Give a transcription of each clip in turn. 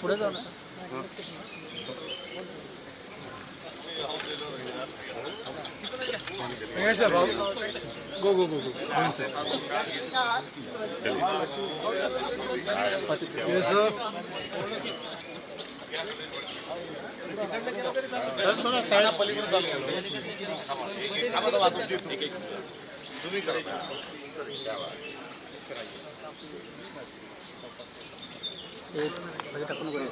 पुढे जाऊ ना गो गो गो गो Yes, sir. एक मध्ये टाकून करूया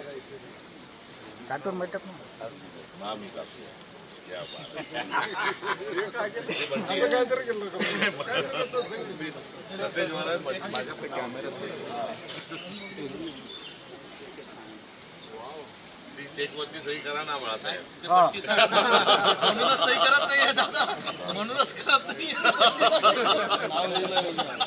मध्ये टाकून सतेज महाराज सही करा ना बाळासाहेब म्हणूनच सही करत दादा म्हणूनच करत नाही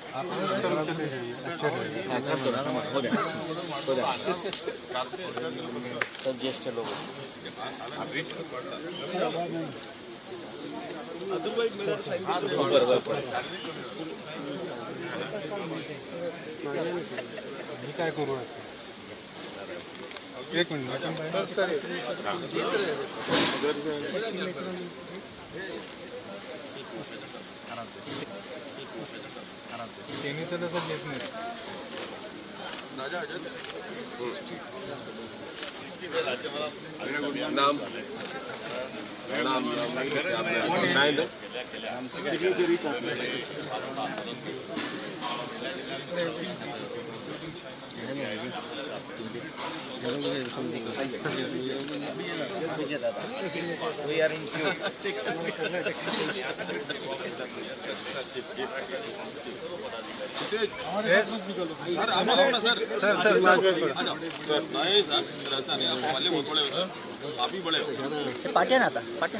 ज्येष्ठ मी काय करू एक मिनिट तिन्ही सर येत नाही नाम नाम? इन क्यू नहीं सर सर ऐसा नहीं है पहले बहुत बड़े आप ही बड़े हो। पाट्या ना आता पाट्या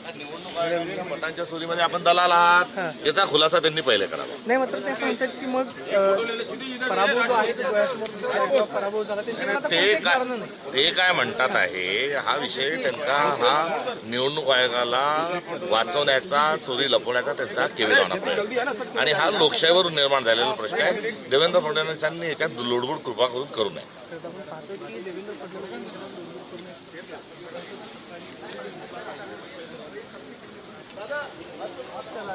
मतांच्या चोरीमध्ये आपण दलाल आहात. याचा खुलासा त्यांनी पहिले करावा. नाही मात्र ते म्हणतात की मग अ, पराभव जो आहे तो डोळ्यासमोर दिसला किंवा पराभव झाला ते आता ते कोणतेच काय कारण नाही. ते काय म्हणतात आहे हा विषय त्यांचा हा निवडणूक आयोगाला वाचवण्याचा चोरी लपवण्याचा त्यांचा केविलवाणा प्रयत्न. आणि हा लोकशाहीवरून निर्माण झालेला प्रश्न आहे. देवेंद्र फडणवीसांनी याच्यात लोडगोड कृपा करून करू नये. तर आपण पाहतो की देवेंद्र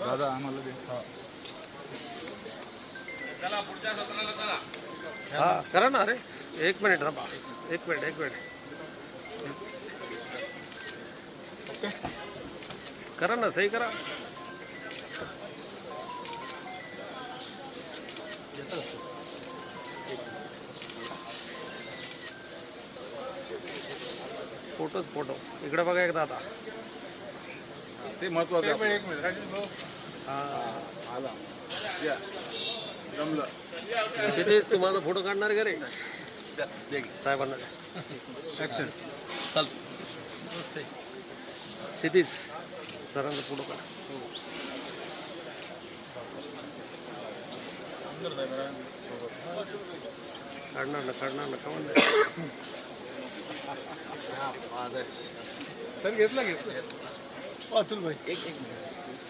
दादा आम्हाला दे. चला पुढच्या सत्राला चला. हा करा ना अरे. एक मिनट रबा एक मिनट एक मिनट। करा ना सही करा। Photo photo. इकडे बघा एक मिनिट राजेश भाऊ. आला. फ़ोटो का रे साहेबांना ऍक्शन क्षितिज सरांचा फोटो काढ. काढणार ना काढणार ना कमान सर घेतलं घेतलं. अतुल भाई. एक एक मिनिट.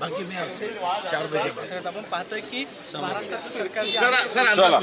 बाकी मी आपसे चार बजे आपण पाहतोय की महाराष्ट्राचं सरकार जे सर सर